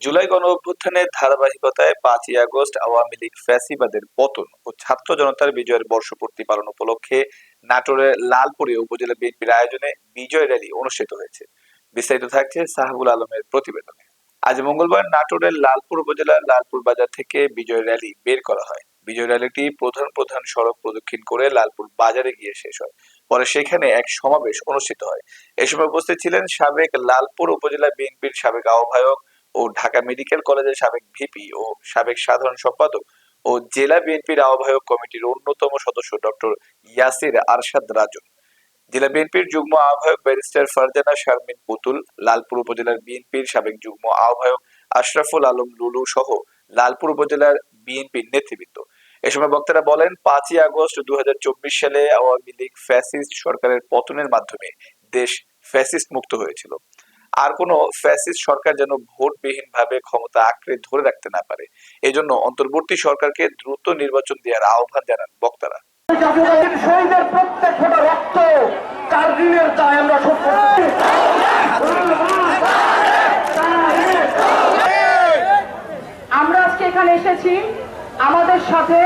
জুলাই গণ অভ্যুত্থানের ধারাবাহিকতায় পাঁচই আগস্ট আওয়ামী লীগ ফ্যাসিবাদের পতন ও ছাত্র জনতার বিজয়ের বর্ষপূর্তি পালন উপলক্ষে নাটোরের লালপুরে উপজেলা বিএনপির আয়োজনে বিজয় র্যালি অনুষ্ঠিত হয়েছে। বিস্তারিত থাকছে সাহাবুল আলমের প্রতিবেদনে। আজ মঙ্গলবার নাটোরের লালপুর উপজেলার লালপুর বাজার থেকে বিজয় র্যালি বের করা হয়। বিজয় র্যালিটি প্রধান প্রধান সড়ক প্রদক্ষিণ করে লালপুর বাজারে গিয়ে শেষ হয়। পরে সেখানে এক সমাবেশ অনুষ্ঠিত হয়। এ সময় উপস্থিত ছিলেন সাবেক লালপুর উপজেলা বিএনপির সাবেক আহ্বায়ক ও ঢাকা মেডিকেল কলেজের সাবেক ভিপি ও সাবেক সাধারণ সম্পাদক ও জেলা বিএনপির আহ্বায়ক কমিটির অন্যতম সদস্য ডক্টর ইয়াসির আরশাদ রাজন। জেলা বিএনপির যুগ্ম আহ্বায়ক ব্যারিস্টার ফারজানা শারমিন পুতুল, লালপুর উপজেলার বিএনপির সাবেক যুগ্ম আহ্বায়ক আশরাফুল আলম লুলু সহ লালপুর উপজেলার বিএনপির নেতৃবৃন্দ। এ সময় বক্তারা বলেন, পাঁচই আগস্ট দু হাজার চব্বিশ সালে আওয়ামী লীগ ফ্যাসিস্ট সরকারের পতনের মাধ্যমে দেশ ফ্যাসিস্ট মুক্ত হয়েছিল। আর কোনো ফ্যাসিস্ট সরকার যেন ভোটবিহীন ভাবে ক্ষমতা আঁকড়ে ধরে রাখতে না পারে। এজন্য অন্তর্বর্তী সরকারকে দ্রুত নির্বাচন দেওয়ার আহ্বান জানান বক্তারা। আমরা আজকে এখানে এসেছি আমাদের সাথে